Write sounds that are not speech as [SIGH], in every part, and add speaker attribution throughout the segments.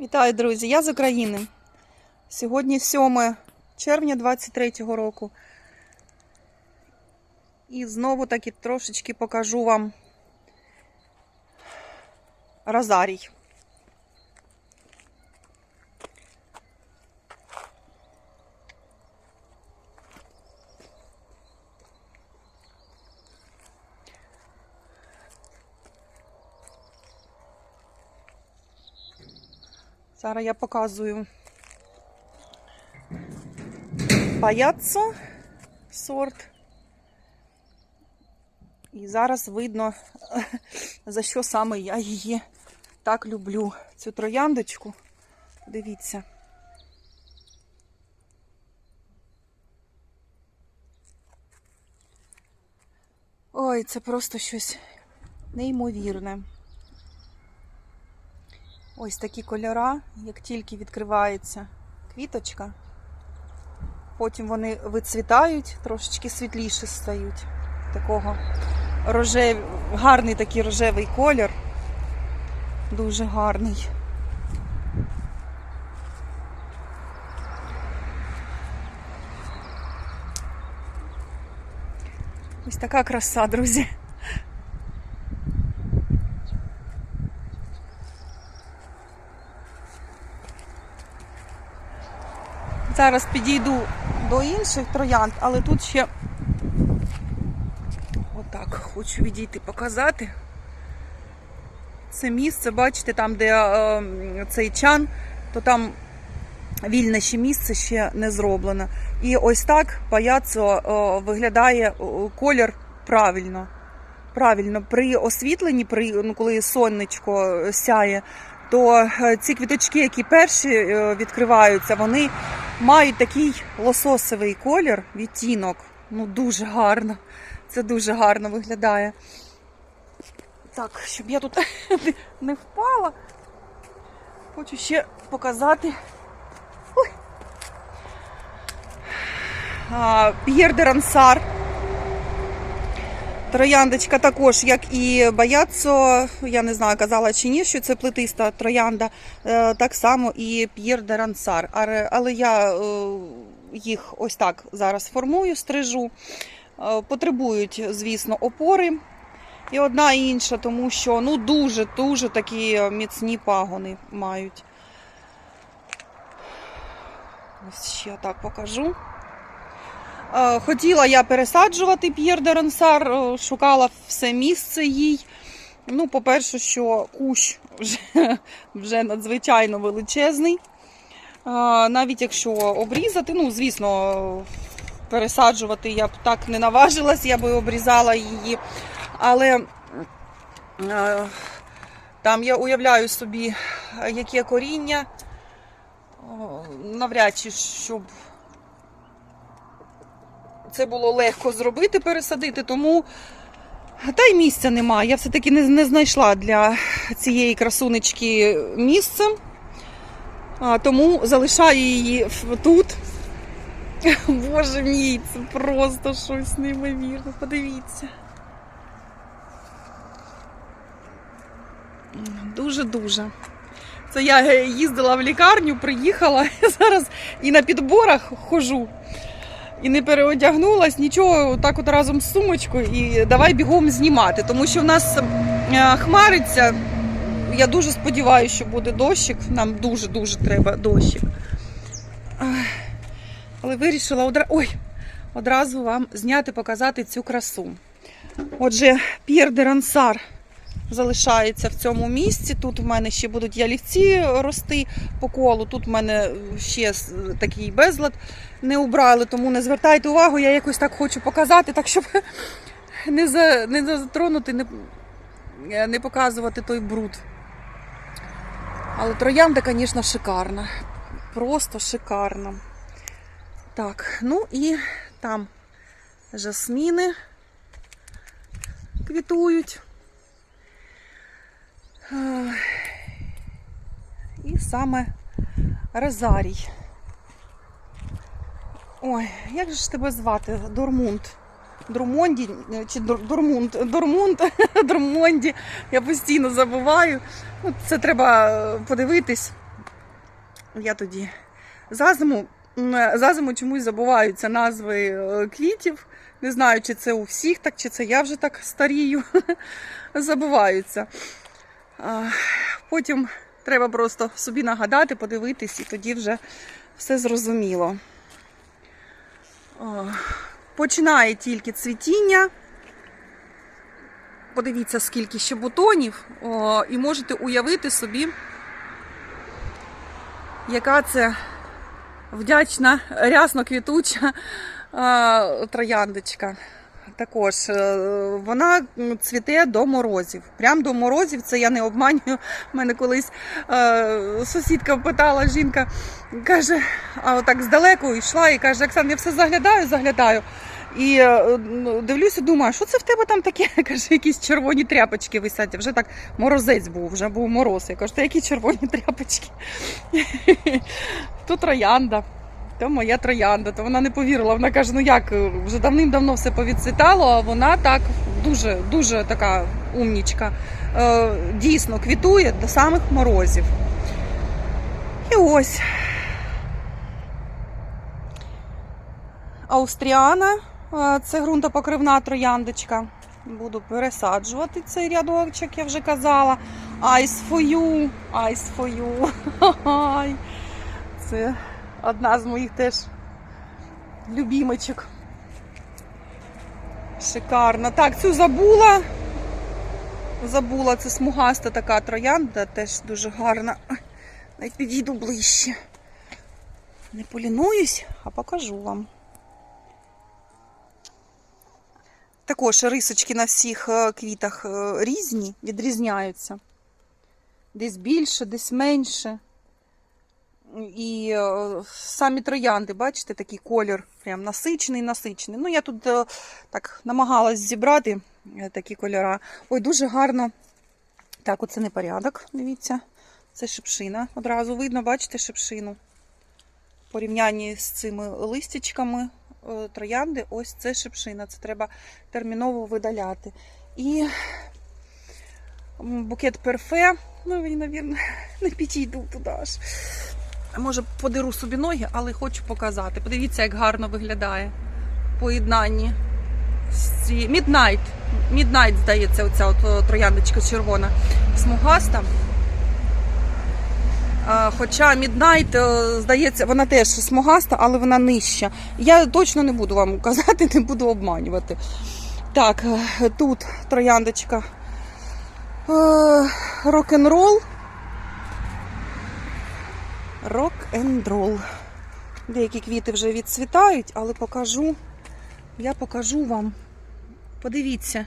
Speaker 1: Вітаю, друзі! Я з України. Сьогодні 7 червня 23-го року. І знову таки трошечки покажу вам розарій. Зараз я показую паяццо сорт. І зараз видно, [LAUGHS] за що саме я її так люблю. Цю трояндочку. Дивіться. Ой, це просто щось неймовірне. Ось такі кольора, як тільки відкривається квіточка, потім вони вицвітають, трошечки світліше стають. Такого рожев... гарний такий рожевий колір. Дуже гарний. Ось така краса, друзі. Зараз підійду до інших троянд, але тут ще отак хочу відійти показати. Це місце, бачите, там, де е, цей чан, то там вільне ще місце ще не зроблено. І ось так паяцо е, виглядає е, колір правильно. Правильно, при освітленні, при, ну, коли сонечко сяє, то е, ці квіточки, які перші е, відкриваються, вони мають такий лососовий колір, відтінок. Ну, дуже гарно. Це дуже гарно виглядає. Так, щоб я тут [LAUGHS] не впала, хочу ще показати. П'єр де Рансар. Трояндочка також, як і Баяццо, я не знаю, казала чи ні, що це плетиста троянда, е, так само і П'єр де Рансар. Але- я е, їх ось так зараз формую, стрижу. Е, Потребують, звісно, опори. І одна і інша, тому що ну дуже-дуже такі міцні пагони мають. Ось ще так покажу. Е, Хотіла я пересаджувати П'єр де Рансар, е, шукала все місце їй. Ну, по-перше, що кущ вже, [LAUGHS] вже надзвичайно величезний. Е, Навіть якщо обрізати, ну, звісно, пересаджувати я б так не наважилась, я би обрізала її. Але там я уявляю собі, яке коріння. Навряд чи щоб це було легко зробити, пересадити, тому та й місця немає. Я все-таки не, не знайшла для цієї красунечки місце. А, тому залишаю її тут. [LAUGHS] Боже мій, це просто щось неймовірне. Подивіться. Дуже-дуже. Це я е, їздила в лікарню, приїхала [LAUGHS] зараз і на підборах хожу. І не переодягнулась, нічого, так от разом з сумочкою, і давай бігом знімати. Тому що в нас е, хмариться. Я дуже сподіваюся, що буде дощик. Нам дуже-дуже треба дощик. Але вирішила одра... Ой, одразу вам зняти, показати цю красу. Отже, П'єр де Рансар залишається в цьому місці. Тут в мене ще будуть ялівці рости по колу. Тут в мене ще такий безлад не убрали, тому не звертайте увагу. Я якось так хочу показати, так щоб не, за, не затронути, не, не показувати той бруд. Але троянда, звісно, шикарна. Просто шикарна. Так, ну і там жасміни квітують. І саме Розарій. Ой, як же ж тебе звати? Дормунд. Дурмонді е, чи Дурмунд, Дурмунд, [LAUGHS] Дурмонді. Я постійно забуваю. Ну, це треба е, подивитись. я тоді за зиму, за зиму чомусь забуваються назви е, квітів. Не знаю, чи це у всіх так, чи це я вже так старію. [LAUGHS] Забуваються. Потім треба просто собі нагадати, подивитись, і тоді вже все зрозуміло. Починає тільки цвітіння. Подивіться, скільки ще бутонів, і можете уявити собі, яка це вдячна, рясно квітуча трояндочка. Також е, вона цвіте до морозів. Прям до морозів, це я не обманюю. У мене колись е, сусідка питала, жінка каже, а отак здалеку йшла і каже: Оксан, я все заглядаю, заглядаю. І е, ну, дивлюся, думаю, що це в тебе там таке? [LAUGHS] Каже, якісь червоні тряпочки висять. Вже так морозець був, вже був мороз. Я кажу, та які червоні тряпочки? [LAUGHS] Тут троянда. То моя троянда, то вона не повірила. Вона каже: ну як, вже давним-давно все повідцвітало, а вона так дуже, дуже така умнічка. Е, дійсно квітує до самих морозів. І ось. Аустріана, е, це ґрунтопокривна трояндочка. Буду пересаджувати цей рядочок, я вже казала. You, ice for you. [LAUGHS] Це одна з моїх теж любімочок. Шикарно. Так, цю забула. Забула, це смугаста така троянда, теж дуже гарна. Навіть підійду ближче. Не полінуюсь, а покажу вам. Також рисочки на всіх е, квітах е, різні, відрізняються. Десь більше, десь менше. І е, самі троянди, бачите, такий колір, прям насичений, насичений. Ну, я тут е, так намагалась зібрати е, такі кольора. Ой, дуже гарно. Так, оце не порядок, дивіться. Це шипшина. Одразу видно, бачите, шипшину. В порівнянні з цими листячками троянди, ось це шипшина. Це треба терміново видаляти. І букет перфе. Ну, він, мабуть, [LAUGHS] не підійду туди аж. Може, подеру собі ноги, але хочу показати. Подивіться, як гарно виглядає поєднанні. Midnight. Midnight, здається, оця от трояндочка червона. Смугаста. Хоча е, здається, вона теж смугаста, але вона нижча. Я точно не буду вам казати, не буду обманювати. Так, е, тут трояндочка. Е, Рок-н-рол. Рок-н-рол. Деякі квіти вже відцвітають, але покажу. Я покажу вам. Подивіться,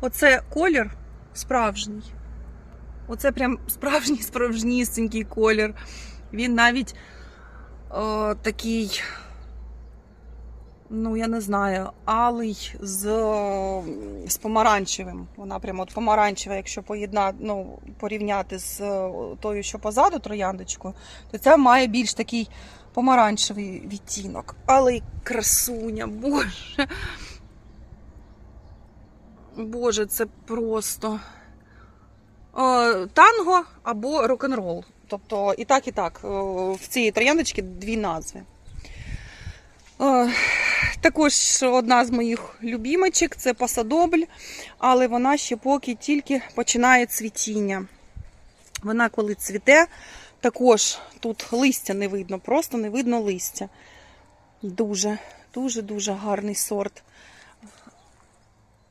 Speaker 1: оце колір справжній. Оце прям справжній справжнісінький колір. Він навіть о, такий, ну я не знаю, алий з, з помаранчевим. Вона прямо от помаранчева, якщо поєднати, ну, порівняти з тою, що позаду трояндочкою, то ця має більш такий помаранчевий відтінок. Але красуня, боже. Боже, це просто Е, танго або рок-н-рол. Тобто і так, і так. Е, В цій трояндочці дві назви. Е, Також одна з моїх любімочок це пасадобль, але вона ще поки тільки починає цвітіння. Вона коли цвіте, також тут листя не видно, просто не видно листя. Дуже, дуже, дуже гарний сорт.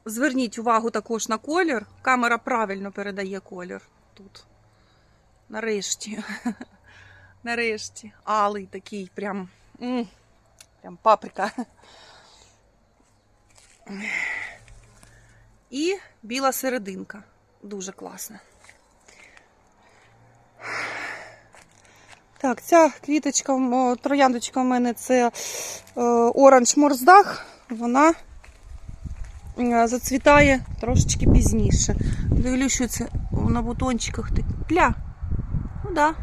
Speaker 1: Зверніть увагу також на колір. Камера правильно передає колір тут. Нарешті. [LAUGHS] Нарешті. Алий такий, прям. Прям паприка. І біла серединка. Дуже класна. Так, ця квіточка, трояндочка в мене це е, оранж морздах. Вона е, зацвітає трошечки пізніше. Дивлюсь, що це на бутончиках тля. Ну да,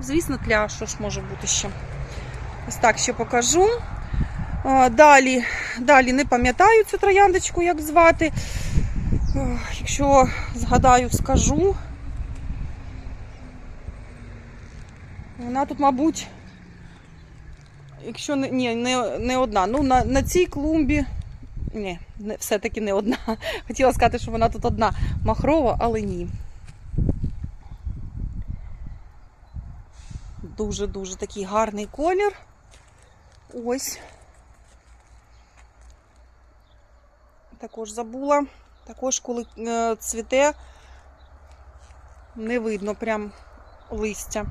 Speaker 1: звісно, тля, що ж може бути ще. Ось так ще покажу. Далі, далі не пам'ятаю цю трояндочку, як звати. Якщо згадаю, скажу. Вона тут, мабуть, якщо не, ні, не, не одна. Ну, на, на цій клумбі. Ні, не, все-таки не одна. [LAUGHS] Хотіла сказати, що вона тут одна махрова, але ні. Дуже-дуже такий гарний колір. Ось. Також забула. Також, коли е, цвіте, не видно прям листя.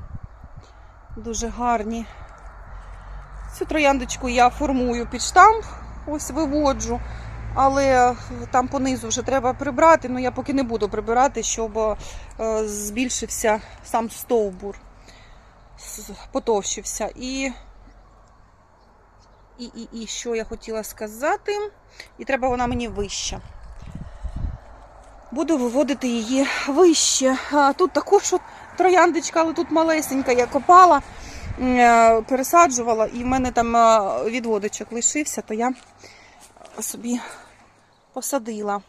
Speaker 1: Дуже гарні. Цю трояндочку я формую під штамп, ось виводжу. Але там понизу вже треба прибрати, але я поки не буду прибирати, щоб е, збільшився сам стовбур, потовщився. І, і, і, і що я хотіла сказати? І треба вона мені вища. Буду виводити її вище. А тут також от трояндочка, але тут малесенька, я копала, е, пересаджувала, і в мене там е, відводочок лишився, то я собі посадила.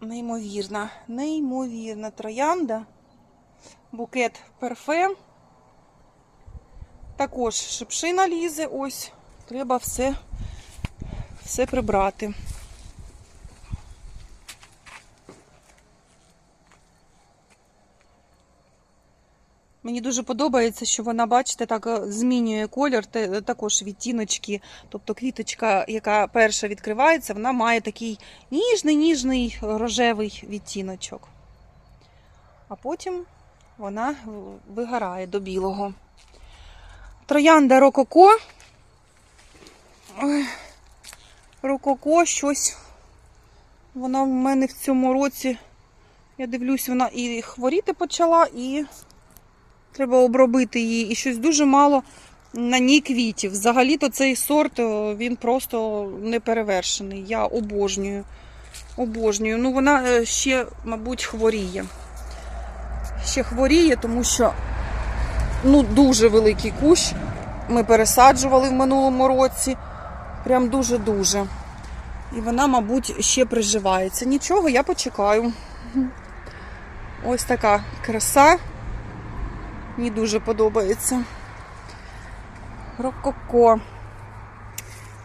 Speaker 1: Неймовірна, неймовірна троянда. Букет перфе. Також шипшина лізе. Ось, треба все, все прибрати. Мені дуже подобається, що вона, бачите, так е, змінює колір, також відтіночки. Тобто квіточка, яка перша відкривається, вона має такий ніжний, ніжний рожевий відтіночок. А потім вона вигорає до білого. Троянда Рококо. Рококо щось. Вона в мене в цьому році, я дивлюсь, вона і хворіти почала, і треба обробити її. І щось дуже мало на ній квітів. Взагалі-то цей сорт він просто неперевершений. Я обожнюю. Обожнюю. Ну, вона е, ще, мабуть, хворіє. Ще хворіє, тому що ну, дуже великий кущ. Ми пересаджували в минулому році. Прям дуже-дуже. І вона, мабуть, ще приживається. Нічого, я почекаю. Ось така краса. Мені дуже подобається. Рококо.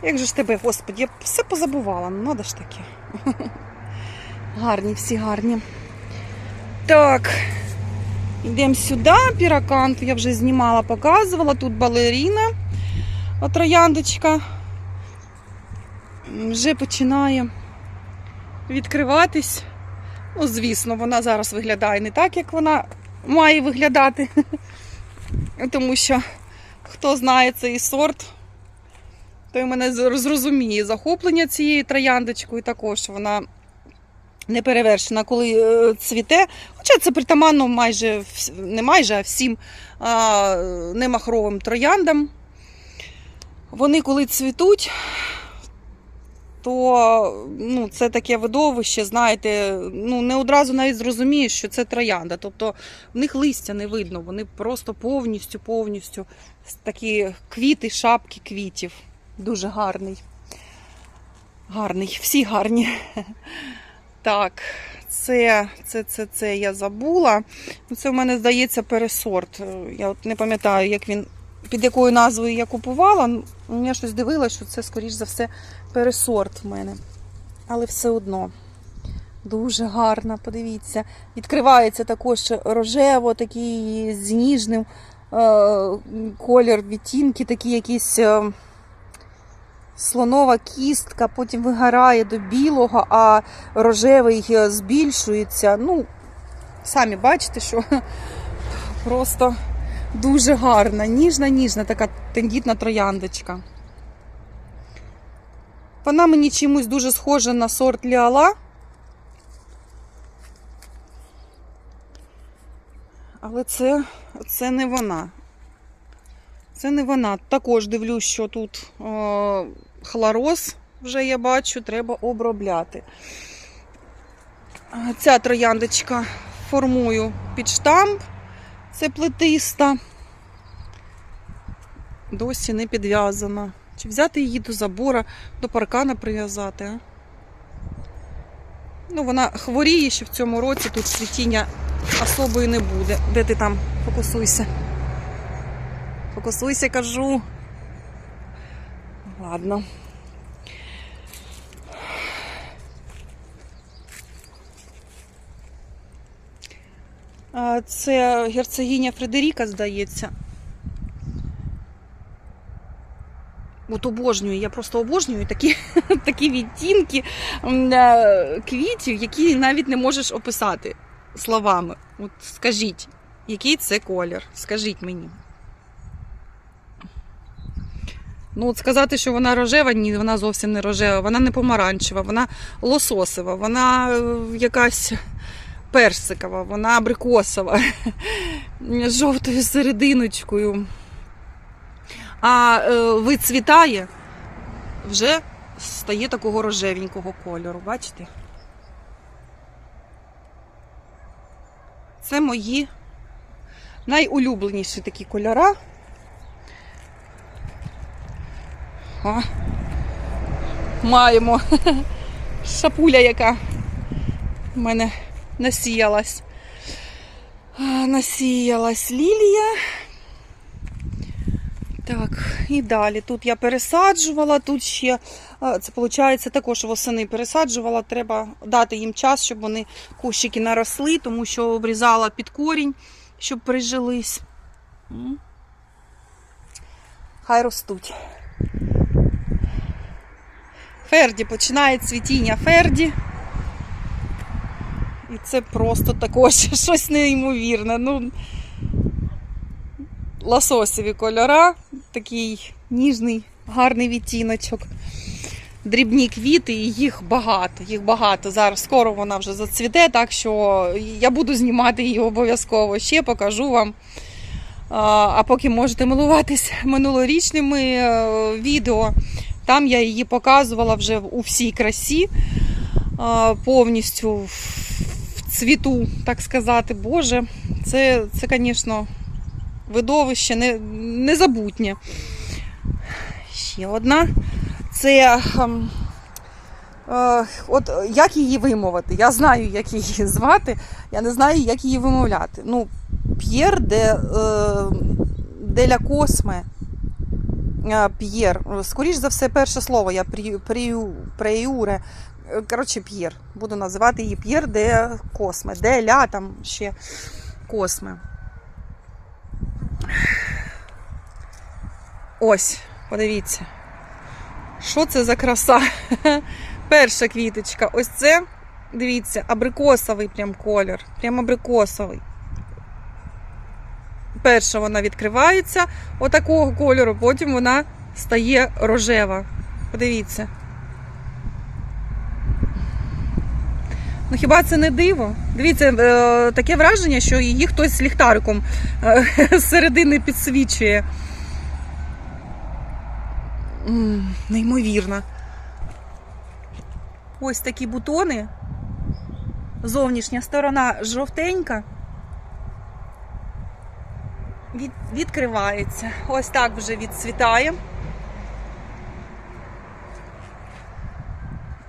Speaker 1: Як же ж тебе, господи, я все позабувала, ну надо ж таки. [LAUGHS] Гарні, всі гарні. Так, йдемо сюди, піракант. Я вже знімала, показувала. Тут балеріна, трояндочка. Вже починає відкриватись. Ну, звісно, вона зараз виглядає не так, як вона має виглядати. [LAUGHS] Тому що хто знає цей сорт, той мене зрозуміє захоплення цією трояндочкою. Також вона не перевершена, коли е, цвіте. Хоча це притаманно майже не майже, а всім а, немахровим трояндам. Вони коли цвітуть, то ну, це таке видовище, знаєте, ну не одразу навіть зрозумієш, що це троянда. Тобто в них листя не видно, вони просто повністю, повністю такі квіти, шапки квітів. Дуже гарний. Гарний, всі гарні. Так, це, це, це, це я забула. Ну, Це в мене здається пересорт. Я от не пам'ятаю, як він, під якою назвою я купувала. Ну, Я щось дивилася, що це, скоріш за все, пересорт в мене. Але все одно. Дуже гарна, подивіться. Відкривається також рожево, такий з ніжним е, колір відтінки, такі якісь е, слонова кістка, потім вигорає до білого, а рожевий е, збільшується. Ну, самі бачите, що [LAUGHS] просто дуже гарна, ніжна, ніжна така тендітна трояндочка. Вона мені чимось дуже схожа на сорт Ліала. Але це, це не вона. Це не вона. Також дивлюсь, що тут о, хлороз вже я бачу, треба обробляти. Ця трояндочка формую під штамп. Це плетиста. Досі не підв'язана. Чи взяти її до забора, до паркана прив'язати? Ну, вона хворіє, що в цьому році тут цвітіння особої не буде. Де ти там? Фокусуйся. Фокусуйся, кажу. Ладно. Це герцогиня Фредеріка, здається. От обожнюю, я просто обожнюю такі, [LAUGHS] такі відтінки е, квітів, які навіть не можеш описати словами. От скажіть, який це колір? Скажіть мені. Ну, от сказати, що вона рожева, ні, вона зовсім не рожева, вона не помаранчева, вона лососева, вона е, якась персикова, вона абрикосова, з [LAUGHS] жовтою серединочкою. А е, вицвітає, вже стає такого рожевенького кольору, бачите? Це мої найулюбленіші такі кольора. О, маємо [LAUGHS] шапуля, яка в мене насіялась. Насіялась лілія. Так, і далі. Тут я пересаджувала, тут ще, це виходить, також восени пересаджувала. Треба дати їм час, щоб вони кущики наросли, тому що обрізала під корінь, щоб прижились. Хай ростуть. Ферді починає цвітіння Ферді. І це просто також [LAUGHS] щось неймовірне. Ну, лососеві кольора, такий ніжний, гарний відтіночок. Дрібні квіти, і їх багато. Їх багато. Зараз скоро вона вже зацвіте, так що я буду знімати її обов'язково. Ще покажу вам. А, А поки можете милуватись минулорічними е, відео. Там я її показувала вже у всій красі, повністю в цвіту, так сказати. Боже, це, це звісно, видовище не, незабутнє. Ще одна. Це. ем, е, От як її вимовити? Я знаю, як її [LAUGHS] звати, я не знаю, як її вимовляти. Ну, П'єр де, е, де ля Косме. Е, П'єр. Скоріш за все, перше слово я преюре. Е, Коротше, П'єр. Буду називати її П'єр де Косме. Де ля там ще Косме. Ось, подивіться. Що це за краса? [LAUGHS] Перша квіточка. Ось це, дивіться, абрикосовий прям колір. Прям абрикосовий. Перша вона відкривається отакого кольору, потім вона стає рожева. Подивіться. Ну хіба це не диво? Дивіться, е, таке враження, що її хтось ліхтариком е, [LAUGHS] з середини підсвічує. Неймовірно. Ось такі бутони. Зовнішня сторона жовтенька. Від, відкривається. Ось так вже відцвітає.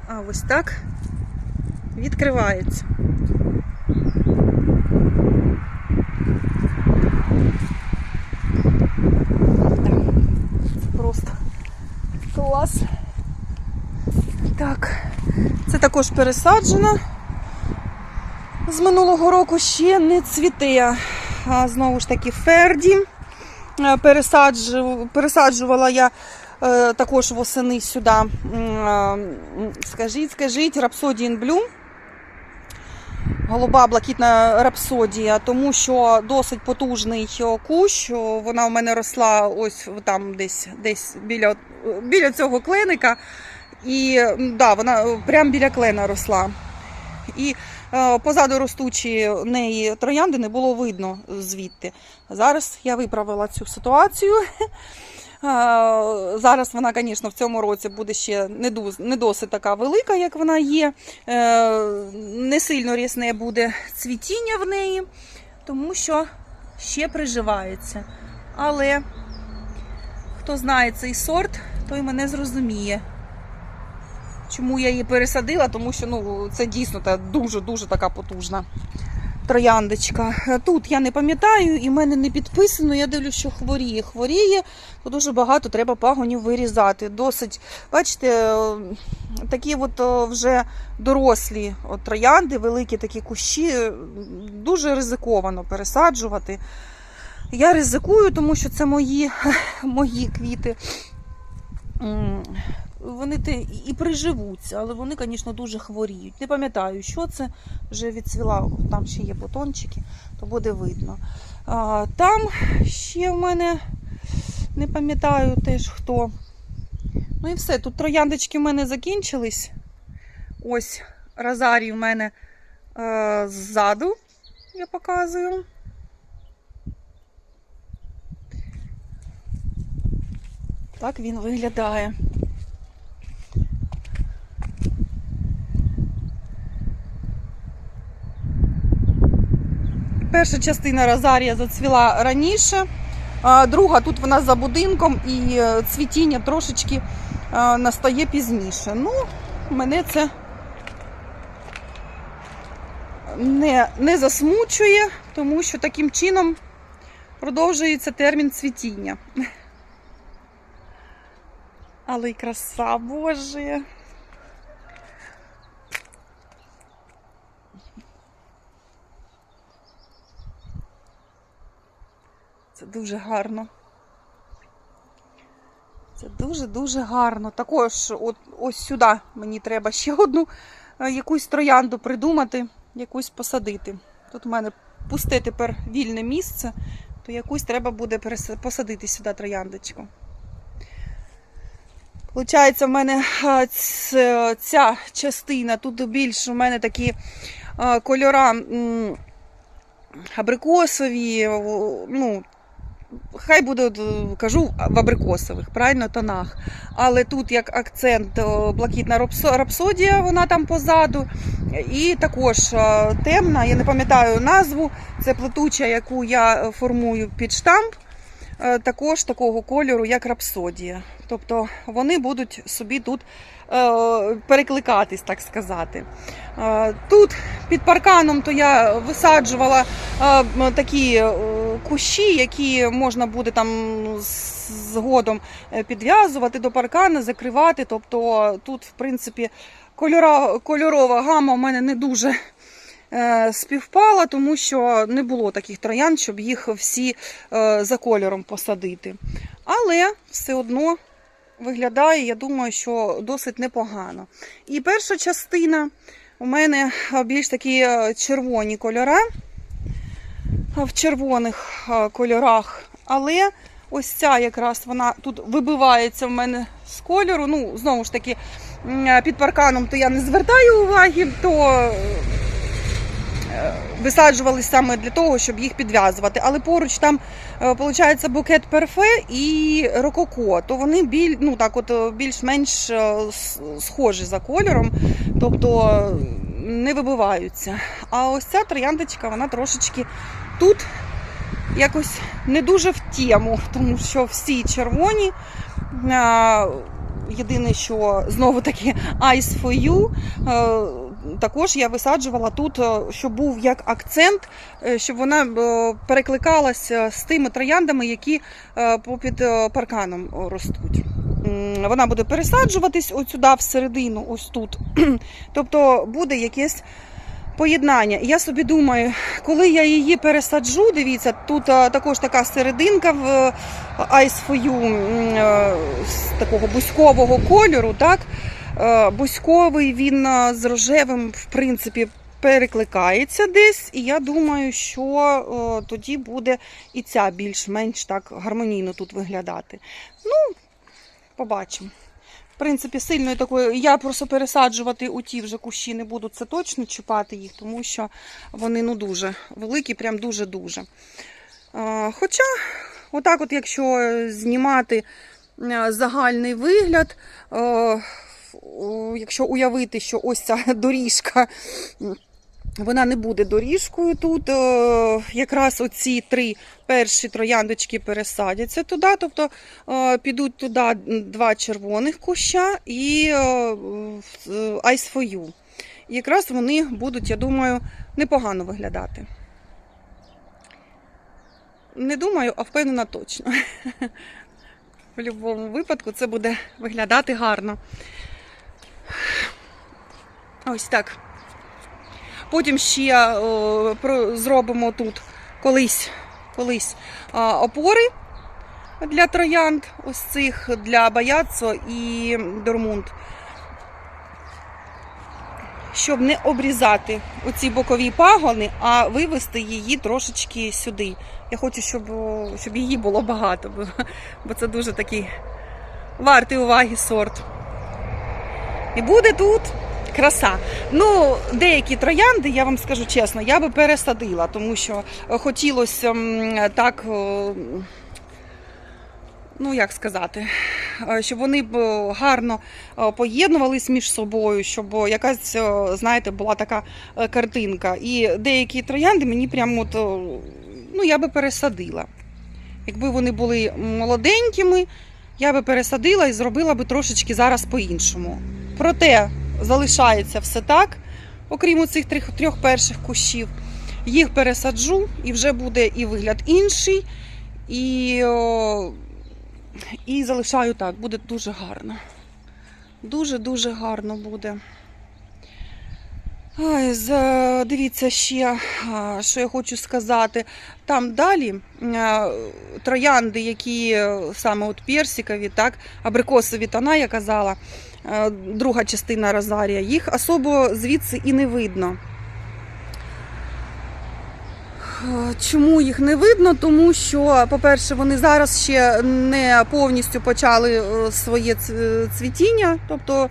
Speaker 1: А ось так відкривається. Просто клас. Так, це також пересаджено. З минулого року ще не цвіте. Знову ж таки, Ферді. Е, Пересаджу, пересаджувала я е, також восени сюди. Е, Скажіть, скажіть, Rhapsody in Blue. Голуба блакитна рапсодія, тому що досить потужний кущ. Вона у мене росла ось там десь десь біля, біля цього кленика. І да, вона прямо біля клена росла. І позаду ростучі неї троянди не було видно звідти. Зараз я виправила цю ситуацію. [LAUGHS] Е, Зараз вона, звісно, в цьому році буде ще не, досить така велика, як вона є. Е, Не сильно рясне буде цвітіння в неї, тому що ще приживається. Але хто знає цей сорт, той мене зрозуміє. Чому я її пересадила? Тому що ну, це дійсно дуже-дуже така потужна трояндочка. Е, Тут я не пам'ятаю, і в мене не підписано. Я дивлюсь, що хворіє. Хворіє, то дуже багато треба пагонів вирізати. Досить, бачите, е, такі от е, вже дорослі от, троянди, великі такі кущі, дуже ризиковано пересаджувати. Я ризикую, тому що це мої, [LAUGHS] мої квіти. Вони те і приживуться, але вони, звісно, дуже хворіють. Не пам'ятаю, що це вже відцвіла, там ще є бутончики, то буде видно. А, там ще в мене не пам'ятаю теж хто. Ну і все. Тут трояндочки в мене закінчились. Ось розарій в мене е, ззаду, я показую. Так він виглядає. Перша частина розарія зацвіла раніше, друга тут вона за будинком і е, цвітіння трошечки е, настає пізніше. Ну, мене це не, не засмучує, тому що таким чином продовжується термін цвітіння. Але й краса Боже. Це дуже гарно. Це дуже-дуже гарно. Також от, ось сюди мені треба ще одну е, якусь троянду придумати, якусь посадити. Тут у мене пусте тепер вільне місце, то якусь треба буде посадити сюди трояндочку. Получається, в мене ця частина, тут більш у мене такі кольора абрикосові, ну, хай буде, е, кажу, в абрикосових, правильно, тонах. Але тут як акцент о, блакитна рапсодія, вона там позаду. І також е, темна, я не пам'ятаю назву, це плетуча, яку я е, формую під штамп, також такого кольору, як рапсодія. Тобто вони будуть собі тут перекликатись, так сказати. Тут під парканом то я висаджувала такі е, кущі, які можна буде там згодом е, підв'язувати до паркана, закривати. Тобто тут, в принципі, кольора, кольорова гама в мене не дуже е, співпала, тому що не було таких троян, щоб їх всі за кольором посадити. Але все одно виглядає, я думаю, що досить непогано. І перша частина у мене більш такі е, червоні кольори, е, в червоних е, кольорах, але ось ця якраз вона тут вибивається в мене з кольору. Ну, знову ж таки, під парканом то я не звертаю уваги, то висаджувались саме для того, щоб їх підв'язувати. Але поруч там виходить букет перфе і рококо, то вони біль, ну, так от, е, більш-менш е, схожі за кольором, тобто е, не вибиваються. А ось ця трояндочка, вона трошечки тут якось не дуже в тему, тому що всі червоні. Єдине, що знову таки Ice for You. Також я висаджувала тут, е, щоб був як акцент, е, щоб вона е, перекликалася з тими трояндами, які попід парканом ростуть. Вона буде пересаджуватись ось сюди всередину, ось тут. [CLEARS THROAT] Тобто буде якесь поєднання. І я собі думаю, коли я її пересаджу, дивіться, тут також така серединка в е, з такого бузькового кольору, так? Е, Бузьковий він е, з рожевим, в принципі, перекликається десь, і я думаю, що е, тоді буде і ця більш-менш так гармонійно тут виглядати. Ну, побачимо. В принципі, сильної такої. Я просто пересаджувати у ті вже кущі не буду, це точно чіпати їх, тому що вони ну дуже великі, прям дуже-дуже. Хоча, отак, от, якщо знімати загальний вигляд, якщо уявити, що ось ця [LAUGHS] доріжка. Вона не буде доріжкою тут. е, Якраз оці три перші трояндочки пересадяться туди. Тобто е, підуть туди два червоних куща і е, You. І якраз вони будуть, я думаю, непогано виглядати. Не думаю, а впевнена точно. [LAUGHS] В будь-якому випадку це буде виглядати гарно. Ось так. Потім ще о, зробимо тут колись, колись опори для троянд, ось цих для Баяццо і Дормунд. Щоб не обрізати оці бокові пагони, а вивести її трошечки сюди. Я хочу, щоб, щоб її було багато, бо, бо це дуже такий вартий уваги сорт. І буде тут краса. Ну, деякі троянди, я вам скажу чесно, я би пересадила, тому що е, хотілося так. е, Ну, як сказати, е, щоб вони б гарно поєднувались між собою, щоб якась, знаєте, була така картинка. І деякі троянди мені прямо от, ну, я би пересадила. Якби вони були молоденькими, я би пересадила і зробила би трошечки зараз по-іншому. Проте залишається все так, окрім цих трьох, перших кущів. Їх пересаджу, і вже буде і вигляд інший, і, і залишаю так, буде дуже гарно. Дуже-дуже гарно буде. Ой, дивіться ще, що я хочу сказати. Там далі троянди, які е, саме от персикові, так, абрикосові тона, я казала, друга частина розарія, їх особо звідси і не видно. Е, Чому їх не видно? Тому що, по-перше, вони зараз ще не повністю почали е, своє цвітіння, тобто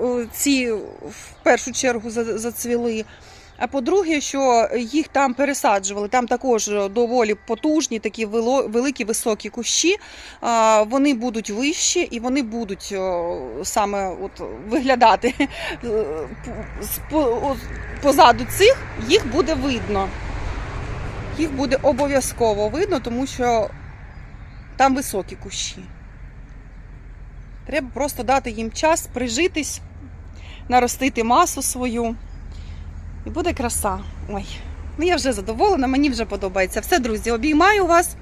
Speaker 1: е, ці в першу чергу зацвіли. А по-друге, що їх там пересаджували. Там також доволі потужні, такі великі високі кущі. Вони будуть вищі і вони будуть саме от виглядати е, позаду цих їх буде видно. Їх буде обов'язково видно, тому що там високі кущі. Треба просто дати їм час прижитись, наростити масу свою. І буде краса. Ой, ну я вже задоволена, мені вже подобається. Все, друзі, обіймаю вас.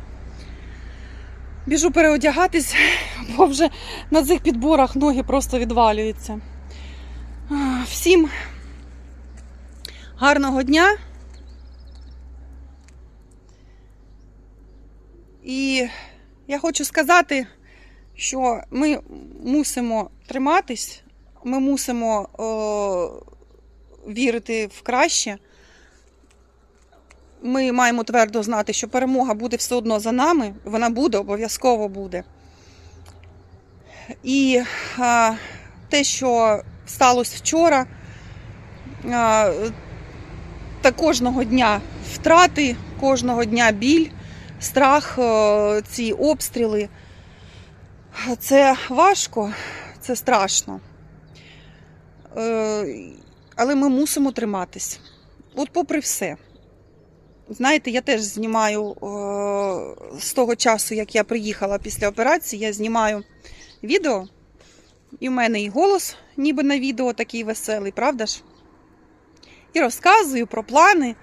Speaker 1: Біжу переодягатись, [LAUGHS] бо вже на цих підборах ноги просто відвалюються. Всім гарного дня. І я хочу сказати, що ми мусимо триматись, ми мусимо о, вірити в краще. Ми маємо твердо знати, що перемога буде все одно за нами, вона буде, обов'язково буде. І а, те, що сталося вчора, а, та кожного дня втрати, кожного дня біль, страх, е, ці обстріли. Це важко, це страшно. Е, Але ми мусимо триматись. От попри все. Знаєте, я теж знімаю е, з того часу, як я приїхала після операції, я знімаю відео. І в мене і голос, ніби на відео такий веселий, правда ж? І розказую про плани.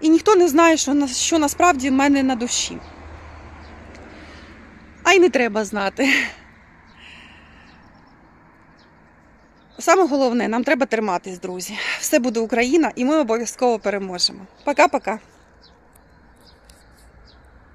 Speaker 1: І ніхто не знає, що, що насправді в мене на душі. А й не треба знати. Саме головне, нам треба триматись, друзі. Все буде Україна, і ми обов'язково переможемо. Пока-пока.